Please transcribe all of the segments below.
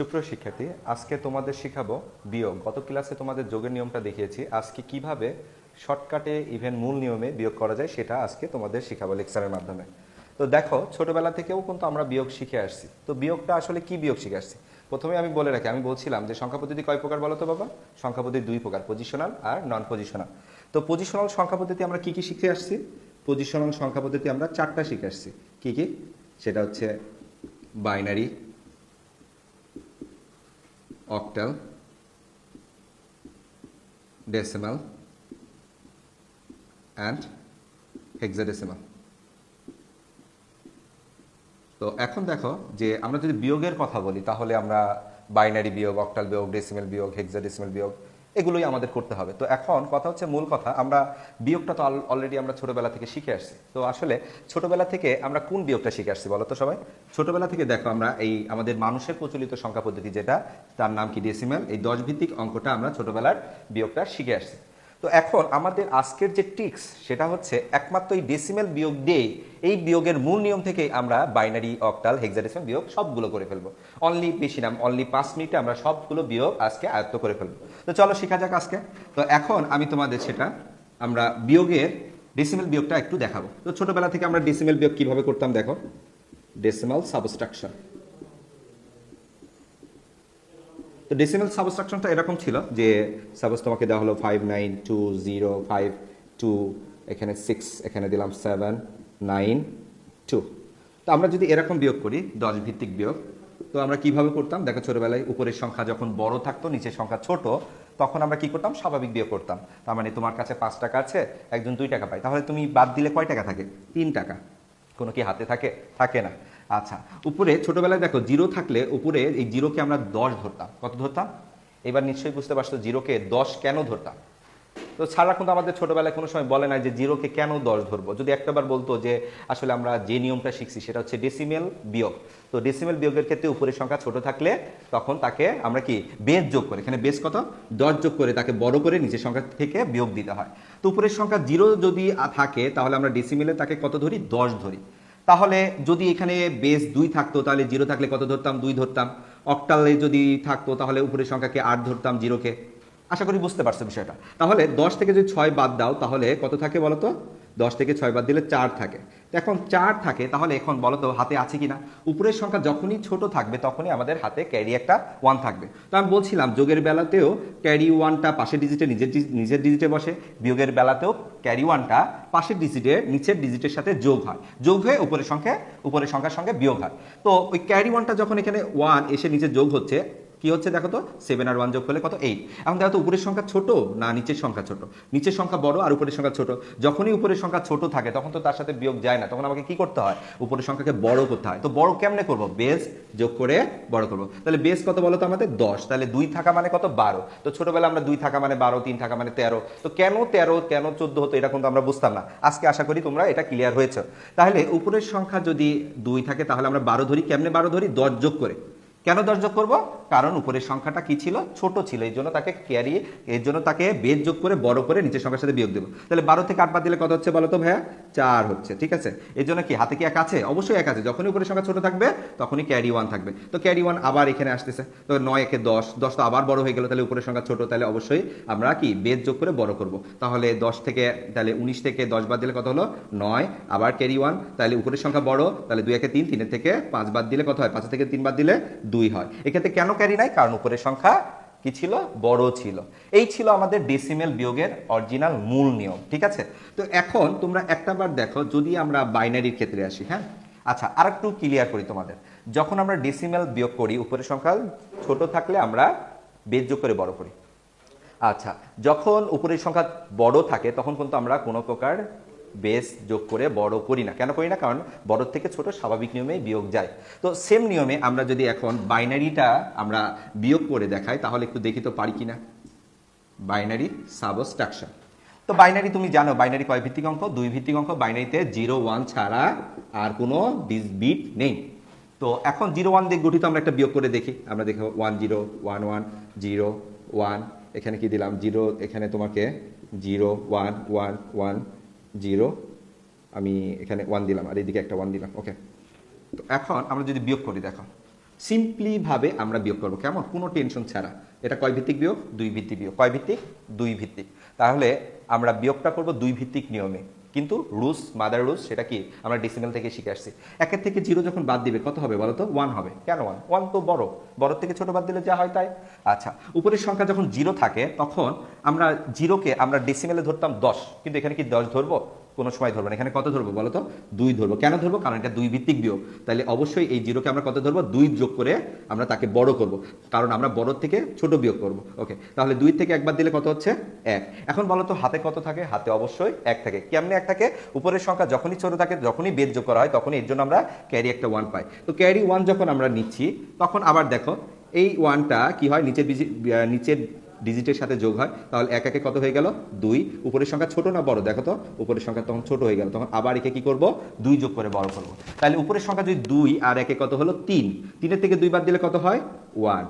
সুপ্রিয় শিক্ষার্থী, আজকে তোমাদের শেখাবো বিয়োগ। গত ক্লাসে তোমাদের যোগের নিয়মটা দেখিয়েছি। আজকে কীভাবে শর্টকাটে ইভেন মূল নিয়মে বিয়োগ করা যায় সেটা আজকে তোমাদের শেখাবো লেকচারের মাধ্যমে। তো দেখো, ছোটবেলা থেকেও কিন্তু আমরা বিয়োগ শিখে আসছি। তো বিয়োগটা আসলে কি বিয়োগ শিখে আসছি? প্রথমে আমি বলে রাখি, আমি বলছিলাম যে সংখ্যা পদ্ধতি কয় প্রকার বলো তো বাবা? সংখ্যা পদ্ধতি দুই প্রকার পজিশনাল আর নন পজিশনাল তো পজিশনাল সংখ্যা পদ্ধতি আমরা কি কি শিখে আসছি? পজিশনাল সংখ্যা পদ্ধতি আমরা চারটা শিখে আসছি। কি কি? সেটা হচ্ছে binary octal, decimal, and hexadecimal. তো এখন দেখো যে আমরা যদি বিয়োগের কথা বলি, তাহলে আমরা বাইনারি বিয়োগ অক্টাল বিয়োগ ডেসিমেল বিয়োগ হেক্সাডেসিমেল বিয়োগ এগুলোই আমাদের করতে হবে। তো এখন কথা হচ্ছে মূল কথা, আমরা বিয়োগটা তো অলরেডি আমরা ছোটবেলা থেকে শিখে আসছি। তো আসলে ছোটবেলা থেকে আমরা কোন বিয়োগটা শিখে আসছি বলো তো সবাই? ছোটবেলা থেকে দেখো আমরা এই আমাদের মানুষের প্রচলিত সংখ্যা পদ্ধতি যেটা, তার নাম কি ডেসিমেল এই দশ ভিত্তিক অঙ্কটা আমরা ছোটবেলার বিয়োগটা শিখে আসছি। তো এখন আমাদের আজকের যে টিক্স, সেটা হচ্ছে একমাত্র এই ডেসিমেল বিয়োগ দিয়ে এই বিয়োগের মূল নিয়ম থেকেই আমরা বাইনারি অক্টাল হেক্সাডেসিমাল বিয়োগ সবগুলো করে ফেলব। অনলি বেশি নাম অনলি পাঁচ মিনিটে আমরা সবগুলো বিয়োগ আজকে আয়ত্ত করে ফেলব। তো চলো শেখা যাক আজকে। তো এখন আমি তোমাদের সেটা, আমরা বিয়োগের ডেসিমেল বিয়োগটা একটু দেখাবো। তো ছোটবেলা থেকে আমরা ডেসিমেল বিয়োগ কীভাবে করতাম দেখো? ডেসিমাল সাবস্ট্রাকশন তো ডেসিমেল সাবস্ট্রাকশনটা এরকম ছিল যে সাপোজ তোমাকে দেওয়া হলো five nine two zero five two এখানে সিক্স এখানে দিলাম সেভেন নাইন টু তো আমরা যদি এরকম বিয়োগ করি, দশ ভিত্তিক বিয়োগ, তো আমরা কীভাবে করতাম? দেখো ছোটোবেলায় উপরের সংখ্যা যখন বড় থাকতো, নিচের সংখ্যা ছোট, তখন আমরা কি করতাম? স্বাভাবিক বিয়োগ করতাম। তার মানে তোমার কাছে পাঁচ টাকা আছে, একজন দুই টাকা পায়। তাহলে তুমি বাদ দিলে কয় টাকা থাকে? তিন টাকা। কোনো কি হাতে থাকে? থাকে না। আচ্ছা উপরে ছোটবেলায় দেখো, জিরো থাকলে উপরে এই জিরোকে আমরা দশ ধরতাম। কত ধরতাম? এবার নিশ্চয়ই বুঝতে পারছ, জিরোকে দশ কেন ধরতাম? তো ছাড়া কিন্তু আমাদের ছোটবেলায় কোনো সময় বলে না যে জিরোকে কেন দশ ধরবো। যদি একটাবার বলতো যে আসলে আমরা যে নিয়মটা শিখছি, সেটা হচ্ছে ডেসিমেল বিয়োগ। তো ডেসিমেল বিয়োগের ক্ষেত্রে উপরের সংখ্যা ছোট থাকলে তখন তাকে আমরা কি বেশ যোগ করে। এখানে বেস কত? দশ যোগ করে তাকে বড় করে নিচের সংখ্যা থেকে বিয়োগ দিতে হয়। তো উপরের সংখ্যা জিরো যদি থাকে, তাহলে আমরা ডেসিমেলে তাকে কত ধরি? দশ ধরি। তাহলে যদি এখানে বেস দুই থাকতো, তাহলে জিরো থাকলে কত ধরতাম? দুই ধরতাম। অক্টালে যদি থাকতো, তাহলে উপরের সংখ্যাকে আট ধরতাম জিরোকে আশা করি বুঝতে পারছ বিষয়টা। তাহলে দশ থেকে যদি ছয় বাদ দাও, তাহলে কত থাকে বলো তো দশ থেকে ছয় বাদ দিলে চার থাকে। এখন চার থাকে, তাহলে এখন বলো তো হাতে আছে কি না উপরের সংখ্যা যখনই ছোট থাকবে, তখনই আমাদের হাতে ক্যারি একটা ওয়ান থাকবে। তো আমি বলছিলাম, যোগের বেলাতেও ক্যারি ওয়ানটা পাশের ডিজিটে নিজের নিজের ডিজিটে বসে, বিয়োগের বেলাতেও ক্যারি ওয়ানটা পাশের ডিজিটে নিচের ডিজিটের সাথে যোগ হয়। যোগ হয়ে উপরের সংখ্যা, উপরের সংখ্যার সঙ্গে বিয়োগ হয়। তো ওই ক্যারি ওয়ানটা যখন এখানে ওয়ান এসে নিচে যোগ হচ্ছে কি হচ্ছে দেখো তো? সেভেন আর ওয়ান যোগ করলে কত? এইট এখন দেখো তো উপরের সংখ্যা ছোট না নিচের সংখ্যা ছোট? নিচের সংখ্যা বড় আর উপরের সংখ্যা ছোট। যখনই উপরের সংখ্যা ছোট থাকে, তখন তো তার সাথে বিয়োগ যায় না। তখন আমাকে কি করতে হয়? উপরের সংখ্যাকে বড় করতে হয়। তো বড় কেমনে করব? বেস যোগ করে বড় করব। তাহলে বেস কত বলো তো আমাদের? দশ। তাহলে দুই থাকা মানে কত? বারো। তো ছোটবেলা আমরা দুই থাকা মানে বারো, তিন থাকা মানে তেরো। তো কেন তেরো, কেন চোদ্দ হতো? এটা কিন্তু আমরা বুঝতাম না। আজকে আশা করি তোমরা এটা ক্লিয়ার হয়েছে। তাহলে উপরের সংখ্যা যদি দুই থাকে, তাহলে আমরা বারো ধরি। কেমনে বারো ধরি? দশ যোগ করে। কেন দশ যোগ করব? কারণ উপরের সংখ্যাটা কি ছিল? ছোট ছিল। এই জন্য তাকে ক্যারি এর জন্য তাকে বেদ যোগ করে বড় করে নিচের সংখ্যার সাথে বিয়োগ দেবো। তাহলে বারো থেকে আট বাদ দিলে কত হচ্ছে বলো তো ভাইয়া? চার হচ্ছে, ঠিক আছে? এই জন্য কি, হাতে কি এক আছে? অবশ্যই এক আছে। যখনই উপরের সংখ্যা ছোট থাকবে, তখনই ক্যারি ওয়ান থাকবে। তো ক্যারি ওয়ান আবার এখানে আসতেছে। তো নয়, একে দশ দশ তো আবার বড় হয়ে গেল, তাহলে উপরের সংখ্যা ছোট, তাহলে অবশ্যই আমরা কি, বেদ যোগ করে বড় করব। তাহলে দশ থেকে, তাহলে উনিশ থেকে দশ বাদ দিলে কত হলো? নয়। আবার ক্যারি ওয়ান তাহলে উপরের সংখ্যা বড়, তাহলে দুই একে তিন, তিনের থেকে পাঁচ বাদ দিলে কত হয়? পাঁচ থেকে তিন বাদ দিলে দুই হয়। এক্ষেত্রে কেন ক্যারি নাই? কারণ উপরের সংখ্যা কি ছিল? বড় ছিল। এই ছিল আমাদের ডেসিমেল বিয়োগের অরিজিনাল মূল নিয়ম, ঠিক আছে? তো এখন তোমরা একটা বার দেখো, যদি আমরা বাইনারির ক্ষেত্রে আসি হ্যাঁ? আচ্ছা আর একটু ক্লিয়ার করি তোমাদের। যখন আমরা ডেসিমেল বিয়োগ করি, উপরের সংখ্যা ছোট থাকলে আমরা বেদ যোগ করে বড় করি। আচ্ছা যখন উপরের সংখ্যা বড় থাকে, তখন কিন্তু আমরা কোনো প্রকার বেস যোগ করে বড় করি না। কেন করি না? কারণ বড় থেকে ছোট স্বাভাবিক নিয়মে বিয়োগ যায়। তো সেম নিয়মে আমরা যদি এখন বাইনারিটা আমরা বিয়োগ করে দেখাই, তাহলে একটু দেখি তো পারি কিনা। বাইনারি সাবস্ট্রাকশন তো বাইনারি তুমি জানো বাইনারি কয় ভিত্তিক অঙ্ক? দুই ভিত্তিক অঙ্ক। বাইনারিতে জিরো ওয়ান ছাড়া আর কোনো বিট নেই। তো এখন জিরো ওয়ান দিয়ে গঠিত আমরা একটা বিয়োগ করে দেখি। আমরা দেখো one zero one one zero one এখানে কি দিলাম? জিরো এখানে তোমাকে zero one one one zero, আমি এখানে ওয়ান দিলাম, আর এদিকে একটা ওয়ান দিলাম ওকে তো এখন আমরা যদি বিয়োগ করি, দেখো সিম্পলিভাবে আমরা বিয়োগ করব, কেমন? কোনো টেনশন ছাড়া। এটা কয় ভিত্তিক বিয়োগ? দুই ভিত্তিক বিয়োগ। কয় ভিত্তিক? দুই ভিত্তিক। তাহলে আমরা বিয়োগটা করব দুই ভিত্তিক নিয়মে। কিন্তু রুস মাদার রুস সেটা কি? আমরা ডিসিমেল থেকে শিখে আসছি। একের থেকে জিরো যখন বাদ দিবে, কত হবে বলো তো ওয়ান হবে। কেন ওয়ান ওয়ান তো বড়। বড় থেকে ছোট বাদ দিলে যা হয় তাই। আচ্ছা উপরের সংখ্যা যখন জিরো থাকে, তখন আমরা জিরোকে আমরা ডিসিমেলে ধরতাম দশ। কিন্তু এখানে কি দশ ধরবো? কোনো সময় ধরবো এখানে কত ধরবো বলো তো? দুই ধরবো। কেন ধরবো? কারণ এটা দুই ভিত্তিক বিয়োগ। তাহলে অবশ্যই এই জিরোকে আমরা কত ধরবো? দুই যোগ করে আমরা তাকে বড় করব। কারণ আমরা বড় থেকে ছোট বিয়োগ করব। ওকে, তাহলে দুই থেকে একবার দিলে কত হচ্ছে? এক। এখন বলো তো, হাতে কত থাকে? হাতে অবশ্যই এক থাকে। কেমনি এক থাকে? উপরের সংখ্যা যখনই ছোট থাকে, যখনই বেদ যোগ করা হয়, তখনই এর জন্য আমরা ক্যারি একটা ওয়ান পাই। তো ক্যারি ওয়ান যখন আমরা নিচ্ছি, তখন আবার দেখো, এই ওয়ানটা কি হয়? নিচের নিচের ডিজিটের সাথে যোগ হয়, তাহলে এক একে কত হয়ে গেল? দুই। উপরের সংখ্যা ছোট না বড়? দেখো তো, উপরের সংখ্যা তখন ছোট হয়ে গেল, তখন আবার একে কি করব? দুই যোগ করে বড় করব। তাহলে উপরের সংখ্যা যদি দুই আর একে কত হলো? তিন। তিনের থেকে দুই বাদ দিলে কত হয়? ওয়ান।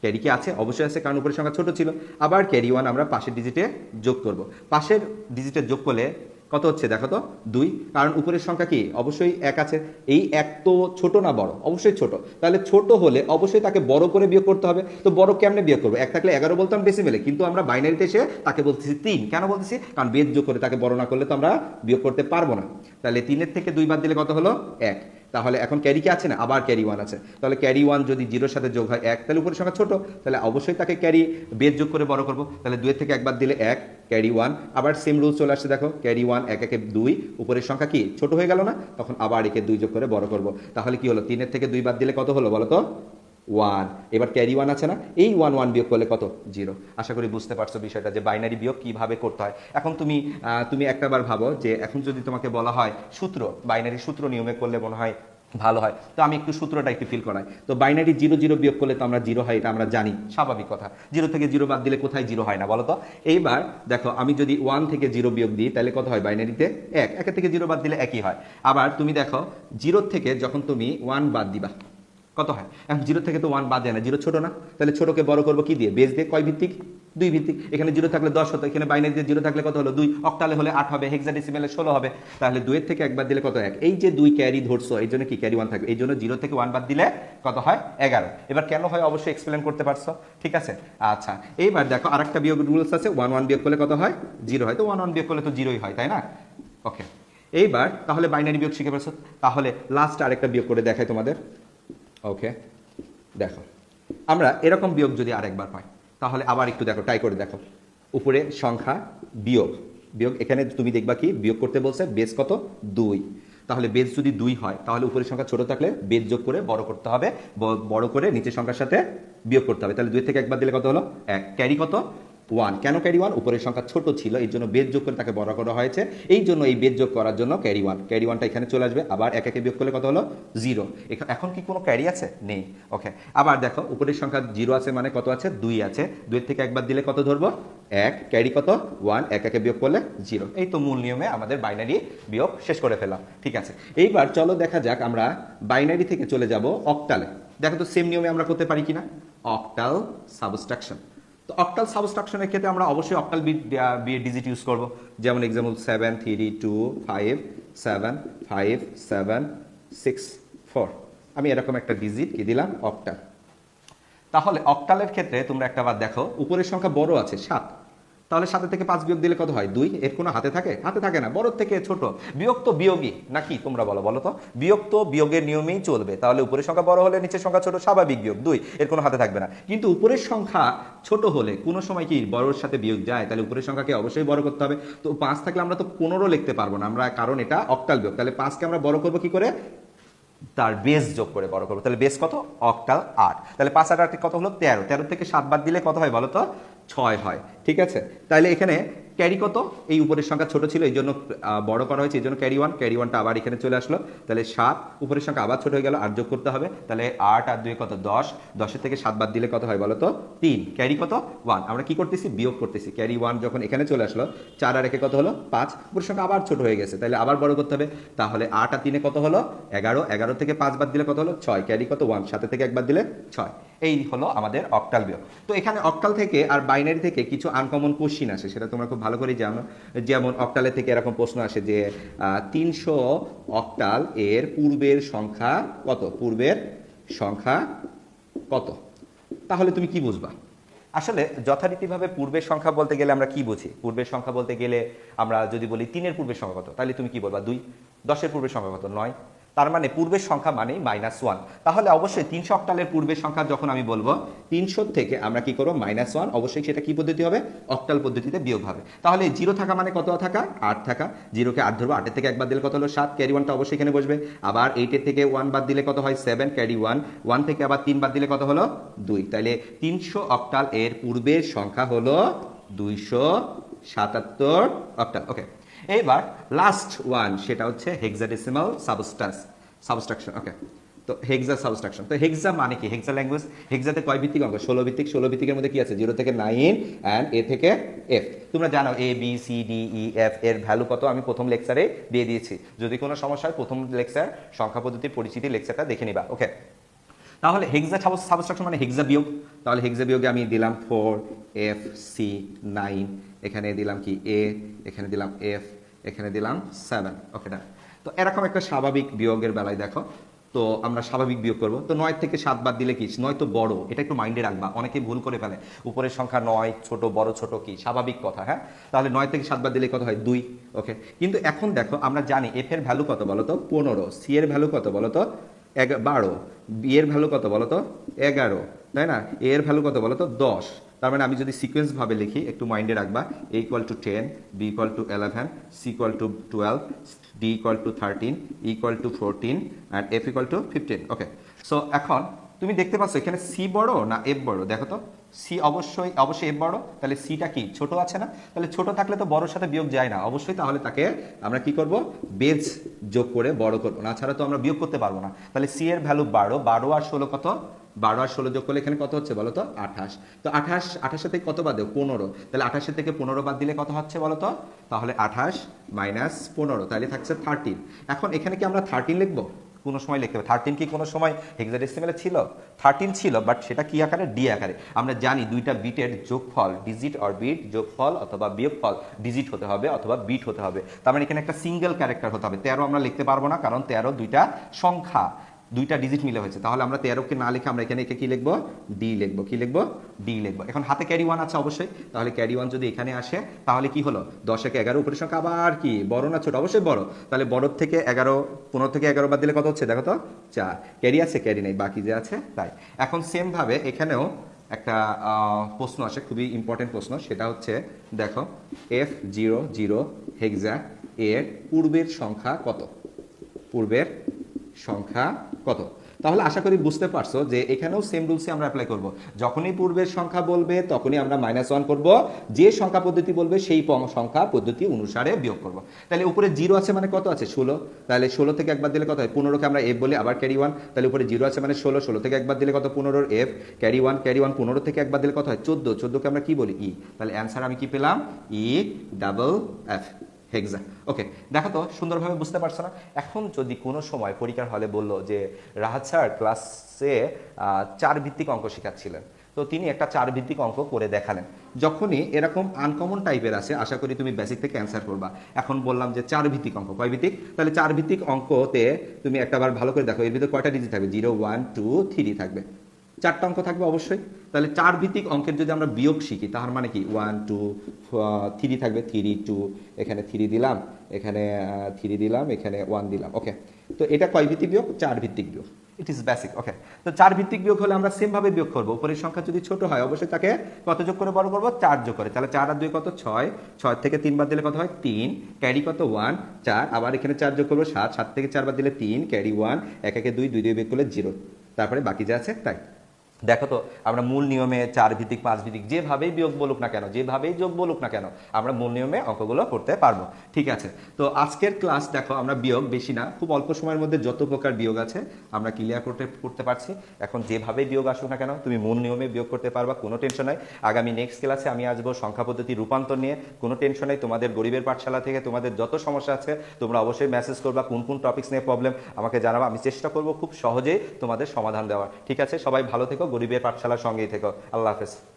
ক্যারি কি আছে? অবশ্যই আছে, কারণ উপরের সংখ্যা ছোট ছিল। আবার ক্যারি ওয়ান আমরা পাশের ডিজিটে যোগ করব। পাশের ডিজিটে যোগ করলে কত হচ্ছে দেখো তো? দুই। কারণ উপরের সংখ্যা কি? অবশ্যই এক আছে। এই এক তো ছোট না বড়? অবশ্যই ছোট। তাহলে ছোট হলে অবশ্যই তাকে বড় করে বিয়োগ করতে হবে। তো বড় কেমনে বিয়োগ করব? এক থাকলে এগারো বলতাম বেশি ডেসিমেলে কিন্তু আমরা বাইনারিতে এসে তাকে বলতেছি তিন। কেন বলতেছি? কারণ বেদ যোগ করে তাকে বড় না করলে তো আমরা বিয়োগ করতে পারব না। তাহলে তিনের থেকে দুই বাদ দিলে কত হলো? এক। তাহলে এখন ক্যারি কি আছে না? আবার ক্যারি ওয়ান আছে। তাহলে ক্যারি ওয়ান যদি জিরোর সাথে যোগ হয় এক, তাহলে উপরের সংখ্যা ছোট। তাহলে অবশ্যই তাকে ক্যারি বেদ যোগ করে বড় করব। তাহলে দুয়ের থেকে একবার দিলে এক। ক্যারি ওয়ান, আবার সেম রুল চলে আসছে, দেখো, ক্যারি ওয়ান, এক, একে দুই, উপরের সংখ্যা কি? ছোট হয়ে গেল না? তখন আবার একে দুই যোগ করে বড় করব। তাহলে কি হলো? তিনের থেকে দুই বাদ দিলে কত হলো বলো তো? ওয়ান। এবার ক্যারি ওয়ান আছে না? এই ওয়ান ওয়ান বিয়োগ করলে কত? জিরো। আশা করি বুঝতে পারছ বিষয়টা যে বাইনারি বিয়োগ কীভাবে করতে হয়। এখন তুমি তুমি একটাবার ভাবো যে এখন যদি তোমাকে বলা হয় সূত্র বাইনারি সূত্র নিয়মে করলে মনে হয় ভালো হয়। তো আমি একটু সূত্রটা একটু ফিল করাই। তো বাইনারি জিরো জিরো বিয়োগ করলে তো আমরা জিরো হয়, এটা আমরা জানি, স্বাভাবিক কথা। জিরো থেকে জিরো বাদ দিলে কোথায় জিরো হয় না বলো তো এইবার দেখো, আমি যদি ওয়ান থেকে জিরো বিয়োগ দিই, তাহলে কত হয় বাইনারিতে এক। একের থেকে জিরো বাদ দিলে একই হয়। আবার তুমি দেখো জিরো থেকে যখন তুমি ওয়ান বাদ দিবা কত হয়? এখন জিরো থেকে তো ওয়ান বাদ যায় না। জিরো ছোট না? তাহলে ছোটকে বড় করব কি দিয়ে? বেস দিয়ে? কয় ভিত্তিক? দুই ভিত্তিক। এখানে জিরো থাকলে দশ হতো, এখানে বাইনারিতে জিরো থাকলে কত হলো? দুই। অক্টালে হলে আট হবে হেক্সা হেক্সাডেসিমেলে ষোলো হবে। তাহলে দুইয়ের থেকে একবার দিলে কত এক? এই যে দুই ক্যারি ধরছো, এই জন্য কি ক্যারি ওয়ান থাকবে? এই জন্য জিরো থেকে ওয়ান বাদ দিলে কত হয়? এগারো। এবার কেন হয়? অবশ্যই এক্সপ্লেন করতে পারছ। ঠিক আছে? আচ্ছা। এইবার দেখো, আরেকটা বিয়োগ রুলস আছে। ওয়ান ওয়ান বিয়োগ করলে কত হয়? জিরো হয়। তো ওয়ান ওয়ান বিয়োগ করলে তো জিরোই হয়, তাই না? ওকে এইবার তাহলে বাইনারি বিয়োগ শিখে পারছ তাহলে লাস্ট আরেকটা বিয়োগ করে দেখায় তোমাদের। ওকে দেখো। আমরা এরকম বিয়োগ যদি আরেকবার পাই, তাহলে আবার একটু দেখো ট্রাই করে দেখো। উপরে সংখ্যা বিয়োগ। বিয়োগ এখানে তুমি দেখবা কি? বিয়োগ করতে বলছে বেস কত? দুই। তাহলে বেস যদি দুই হয়, তাহলে উপরের সংখ্যা ছোট থাকলে বেদ যোগ করে বড় করতে হবে। বড় করে নিচের সংখ্যার সাথে বিয়োগ করতে হবে। তাহলে দুই থেকে একবার দিলে কত হলো? এক। ক্যারি কত? ওয়ান। কেন ক্যারি ওয়ান? উপরের সংখ্যা ছোট ছিল এই জন্য বেদ যোগ করে তাকে বড় করা হয়েছে। এই জন্য এই বেদ যোগ করার জন্য ক্যারি ওয়ান। ক্যারি ওয়ানটা এখানে চলে আসবে, আবার এক একে বিয়োগ করলে কত হলো? জিরো। এখন কি কোনো ক্যারি আছে? নেই। ওকে, আবার দেখো, উপরের সংখ্যা জিরো আছে মানে কত আছে? দুই আছে। দুইয়ের থেকে একবার দিলে কত ধরবো? এক। ক্যারি কত? ওয়ান। এক একে বিয়োগ করলে জিরো। এই তো মূল নিয়মে আমাদের বাইনারি বিয়োগ শেষ করে ফেলাম ঠিক আছে। এইবার চলো দেখা যাক আমরা বাইনারি থেকে চলে যাব অক্টালে। দেখো তো সেম নিয়মে আমরা করতে পারি কিনা? Octal subtraction. তো অক্টাল সাবস্ট্রাকশনের ক্ষেত্রে আমরা অবশ্যই অক্টাল বি ডিজিট ইউজ করব। যেমন example seven three two five seven five seven six four আমি এরকম একটা ডিজিট কি দিলাম অক্টাল তাহলে অক্টালের ক্ষেত্রে তোমরা একটা বার দেখো, উপরের সংখ্যা বড় আছে, সাত। তাহলে সাথে থেকে পাঁচ বিয়োগ দিলে কত হয়? দুই। এর কোনো হাতে থাকে? হাতে থাকে না। বড় থেকে ছোট। বিয়োগ তো বিয়োগই। নাকি তোমরা বলো বলো তো? বিয়োগ তো বিয়োগের নিয়মেই চলবে। তাহলে উপরের সংখ্যা বড় হলে নিচের সংখ্যা ছোট, স্বাভাবিক বিয়োগ। দুই। এর কোনো হাতে থাকবে না। কিন্তু উপরের সংখ্যা ছোট হলে কোনো সময় কি বড়র সাথে বিয়োগ যায়? তাহলে উপরের সংখ্যাকে অবশ্যই বড় করতে হবে। তো পাঁচ থাকলে আমরা তো পনেরো লিখতে পারব না। আমরা কারণ এটা অক্টাল বিয়োগ। তাহলে পাঁচকে আমরা বড় করব কি করে? তার বেস যোগ করে বড় করব। তাহলে বেস কত? অক্টাল আট। তাহলে পাঁচ আট আটটি কত হলো? তেরো। তেরো থেকে সাত বাদ দিলে কত হয় বলো তো? ছয় হয় ঠিক আছে? তাহলে এখানে ক্যারি কত? এই উপরের সংখ্যা ছোট ছিল এই জন্য বড় করা হয়েছে এই জন্য ক্যারি ওয়ান ক্যারি ওয়ানটা আবার এখানে চলে আসলো। তাহলে সাত, উপরের সংখ্যা আবার ছোট হয়ে গেল আর যোগ করতে হবে। তাহলে আট আর দুই কত? দশ। দশের থেকে সাত বাদ দিলে কত হয় বলো তো? তিন। ক্যারি কত? ওয়ান আমরা কি করতেছি? বিয়োগ করতেছি। ক্যারি ওয়ান যখন এখানে চলে আসলো, চার আর একে কত হলো? পাঁচ। উপরের সংখ্যা আবার ছোট হয়ে গেছে। তাহলে আবার বড় করতে হবে। তাহলে আট আর তিনে কত হলো? এগারো। এগারো থেকে পাঁচ বাদ দিলে কত হলো? ছয়। ক্যারি কত? ওয়ান সাথে থেকে একবার দিলে ছয়। এই হলো আমাদের অক্টাল বিয়োগ। তো এখানে অক্টাল থেকে আর বাইনারি থেকে কিছু আনকমন কোশ্চিন আসে, সেটা তোমরা খুব ভালো করে জানো। যেমন অক্টালের থেকে এরকম প্রশ্ন আসে যে তিনশো অক্টাল এর পূর্বের সংখ্যা কত? পূর্বের সংখ্যা কত? তাহলে তুমি কি বুঝবা? আসলে যথারীতিভাবে পূর্বের সংখ্যা বলতে গেলে আমরা কি বুঝি? পূর্বের সংখ্যা বলতে গেলে আমরা যদি বলি তিনের পূর্বের সংখ্যা কত, তাহলে তুমি কি বলবা? দুই। দশের পূর্বের সংখ্যা কত? নয়। তার মানে পূর্বের সংখ্যা মানে মাইনাস ওয়ান তাহলে অবশ্যই তিনশো অক্টালের পূর্বের সংখ্যা যখন আমি বলব, তিনশো থেকে আমরা কি করব? মাইনাস ওয়ান অবশ্যই সেটা কি পদ্ধতি হবে? অক্টাল পদ্ধতিতে বিয়োগ হবে। তাহলে জিরো থাকা মানে কত থাকা? আট থাকা। জিরোকে আট ধরবো, আটের থেকে একবার দিলে কত হলো? সাত। ক্যারি ওয়ানটা অবশ্যই এখানে বসবে। আবার এইটের থেকে ওয়ান বাদ দিলে কত হয়? সেভেন ক্যারি ওয়ান ওয়ান থেকে আবার তিন বাদ দিলে কত হলো? দুই। তাহলে তিনশো অক্টাল এর পূর্বের সংখ্যা হলো দুইশো সাতাত্তর অক্টাল। ওকে এবার লাস্ট ওয়ান সেটা হচ্ছে হেক্সাডেসিমাল সাবস্টান্স সাবস্ট্রাকশন ওকে তো হেক্সা সাবস্ট্রাকশন তো হেক্সা মানে কি? হেক্সা ল্যাঙ্গুয়েজ হেক্সাতে কয় ভিত্তিক অঙ্ক? ষোলো ভিত্তিক, ষোলো ভিত্তিকের মধ্যে কি আছে? জিরো থেকে নাইন অ্যান্ড এ থেকে এফ তোমরা জানো A B C D E F এর ভ্যালু কত? আমি প্রথম লেকচারে দিয়ে দিয়েছি। যদি কোনো সমস্যা হয়, প্রথম লেকচার সংখ্যা পদ্ধতির পরিচিতি লেকচারটা দেখে নিবা ওকে তাহলে হেক্সা সাবস্ট্রাকশন মানে হেক্সা বিয়োগ। তাহলে হেক্সা বিয়োগে আমি দিলাম ফোর এফ সি নাইন এখানে দিলাম কি এ এখানে দিলাম এফ এখানে দিলাম সেভেন ওকে ডান তো এরকম একটা স্বাভাবিক বিয়োগের বেলায় দেখো, তো আমরা স্বাভাবিক বিয়োগ করব। তো নয় থেকে সাত বাদ দিলে কি? নয় তো বড়। এটা একটু মাইন্ডে রাখবা। অনেকে ভুল করে ফেলে। উপরের সংখ্যা নয়, ছোট, বড়, ছোট কি? স্বাভাবিক কথা হ্যাঁ? তাহলে নয় থেকে সাত বাদ দিলে কত হয়? দুই। ওকে কিন্তু এখন দেখো, আমরা জানি এফ এর ভ্যালু কত বলো তো পনেরো। সি এর ভ্যালু কত বলো তো এগ বারো। বি এর ভ্যালু কত বলো তো এগারো। তাই না? এ এর ভ্যালু কত বলো তো দশ। তার মানে আমি যদি সিকোয়েন্স ভাবে লিখি, একটু মাইন্ডে রাখবা A equal to ten B equal to eleven C equal to twelve D equal to thirteen equal to fourteen and F equal to fifteen okay so এখন তুমি দেখতে পাচ্ছ এখানে সি বড় না এফ বড়? দেখো তো সি অবশ্যই অবশ্যই এফ বড়। তাহলে সিটা কি? ছোট আছে না? তাহলে ছোট থাকলে তো বড়র সাথে বিয়োগ যায় না। অবশ্যই তাহলে তাকে আমরা কি করব? বেজ যোগ করে বড় করব। না ছাড়া তো আমরা বিয়োগ করতে পারব না। তাহলে সি এর ভ্যালু বারো। বারো আর ষোলো কত? বারো আর ষোলো যোগ করলে এখানে কত হচ্ছে বলো তো? আঠাশ। তো আঠাশ, আঠাশের থেকে কত বাদ দেবো পনেরো। তাহলে আঠাশের থেকে পনেরো বাদ দিলে কত হচ্ছে বলো তো? তাহলে আঠাশ মাইনাস পনেরো। তাহলে থাকছে থার্টিন এখন এখানে কি আমরা থার্টিন লিখব? কোনো সময় লিখতে হবে। থার্টিন কি কোনো সময় হেক্সাডেসিমেলে ছিল? থার্টিন ছিল বাট সেটা কি আকারে? ডি আকারে। আমরা জানি দুইটা বিটের যোগফল ডিজিট অর বিট যোগফল অথবা বিয়োগফল ডিজিট হতে হবে অথবা বিট হতে হবে। তার মানে এখানে একটা সিঙ্গেল ক্যারেক্টার হতে হবে। তেরো আমরা লিখতে পারব না, কারণ তেরো দুইটা সংখ্যা। দুইটা ডিজিট মিলে হয়েছে। তাহলে আমরা তেরোকে না লিখে আমরা এখানে একে কি লিখব? ডি লিখব। কি লিখব? ডি লিখব। এখন হাতে ক্যারি ওয়ান আছে অবশ্যই। তাহলে ক্যারি ওয়ান যদি এখানে আসে, তাহলে কি হলো? দশ একে এগারো, উপরের সংখ্যা আবার কি? বড় না ছোট? অবশ্যই বড়। তাহলে বড় থেকে এগারো, পনেরো থেকে এগারো বাদ দিলে কত হচ্ছে? দেখো তো, চার। ক্যারি আছে ক্যারি নেই। বাকি যে আছে, তাই। এখন সেম ভাবে এখানেও একটা প্রশ্ন আসে, খুবই ইম্পর্টেন্ট প্রশ্ন। সেটা হচ্ছে, দেখো এফ জিরো জিরো হেক্সা এর পূর্বের সংখ্যা কত? পূর্বের সংখ্যা কত? তাহলে আশা করি বুঝতে পারছ যে এখানেও সেম রুলসে আমরা অ্যাপ্লাই করব। যখনই পূর্বের সংখ্যা বলবে, তখনই আমরা মাইনাস ওয়ান করব। যে সংখ্যা পদ্ধতি বলবে, সেই সংখ্যা পদ্ধতি অনুসারে বিয়োগ করব। তাহলে উপরে জিরো আছে মানে কত আছে? ষোলো। তাহলে ষোলো থেকে একবার দিলে কত হয়? পনেরোকে আমরা এফ বলি, আবার ক্যারি ওয়ান তাহলে উপরে জিরো আছে মানে ষোলো। ষোলো থেকে একবার দিলে কত? পনেরোর F carry one carry one পনেরো থেকে একবার দিলে কত হয়? চোদ্দ। চোদ্দোকে আমরা কি বলি? ই তাহলে অ্যান্সার আমি কি পেলাম? E double F hexa okay দেখো তো, সুন্দরভাবে বুঝতে পারছ না? এখন যদি কোনো সময় পরীক্ষার হলে বলল যে, রাহাত স্যার ক্লাসে চার ভিত্তিক অঙ্ক শেখাচ্ছিলেন। তো তিনি একটা চার ভিত্তিক অঙ্ক করে দেখালেন। যখনই এরকম আনকমন টাইপের আছে আশা করি তুমি বেসিক থেকে অ্যান্সার করবা। এখন বললাম যে চার ভিত্তিক অঙ্ক। কয় ভিত্তিক? তাহলে চার ভিত্তিক অঙ্কতে তুমি একটাবার ভালো করে দেখো, এর ভিতরে কয়টা ডিজিট থাকবে? জিরো ওয়ান টু থ্রি থাকবে। চারটা অঙ্ক থাকবে অবশ্যই। তাহলে চার ভিত্তিক অঙ্কের যদি আমরা বিয়োগ শিখি, তার মানে কি? ওয়ান টু থ্রি থাকবে থ্রি টু এখানে থ্রি দিলাম, এখানে থ্রি দিলাম, এখানে ওয়ান দিলাম ওকে তো এটা কয় ভিত্তিক বিয়োগ? চার ভিত্তিক বিয়োগ। ইট ইজ বেসিক ওকে তো চার ভিত্তিক বিয়োগ হলে আমরা সেম ভাবে বিয়োগ করব। উপরের সংখ্যা যদি ছোট হয়, অবশ্যই তাকে কত যোগ করে, বড় করব? চার যোগ করে। তাহলে চার আর দুই কত? ছয়। ছয় থেকে তিন বার দিলে কত হয়? তিন। ক্যারি কত? ওয়ান চার। আবার এখানে চার যোগ করব, সাত। সাত থেকে চার বার দিলে তিন। ক্যারি ওয়ান এক, একে দুই দুই দুই বিয়োগ করলে জিরো তারপরে বাকি যা আছে, তাই। দেখো তো, আমরা মূল নিয়মে চার ভিত্তিক, পাঁচ ভিত্তিক যেভাবেই বিয়োগ বলুক না কেন, যেভাবেই যোগ বলুক না কেন, আমরা মূল নিয়মে অঙ্কগুলো করতে পারব। ঠিক আছে, তো আজকের ক্লাস দেখো, আমরা বিয়োগ বেশি না, খুব অল্প সময়ের মধ্যে যত প্রকার বিয়োগ আছে, আমরা ক্লিয়ার করতে করতে পারছি। এখন যেভাবে বিয়োগ আসুক না কেন, তুমি মূল নিয়মে বিয়োগ করতে পারবা, কোনো টেনশন নাই। আগামী নেক্সট ক্লাসে আমি আসব সংখ্যা পদ্ধতি রূপান্তর নিয়ে, কোনো টেনশন নেই, তোমাদের গরিবের পাঠশালা থেকে তোমাদের যত সমস্যা আছে, তোমরা অবশ্যই মেসেজ করবা, কোন কোন টপিক্স নিয়ে প্রবলেম আমাকে জানাবা, আমি চেষ্টা করব খুব সহজেই তোমাদের সমাধান দেওয়ার। ঠিক আছে, সবাই ভালো থেকো গরিবের পাঠশালার সঙ্গেই থেকো। আল্লাহ হাফেজ।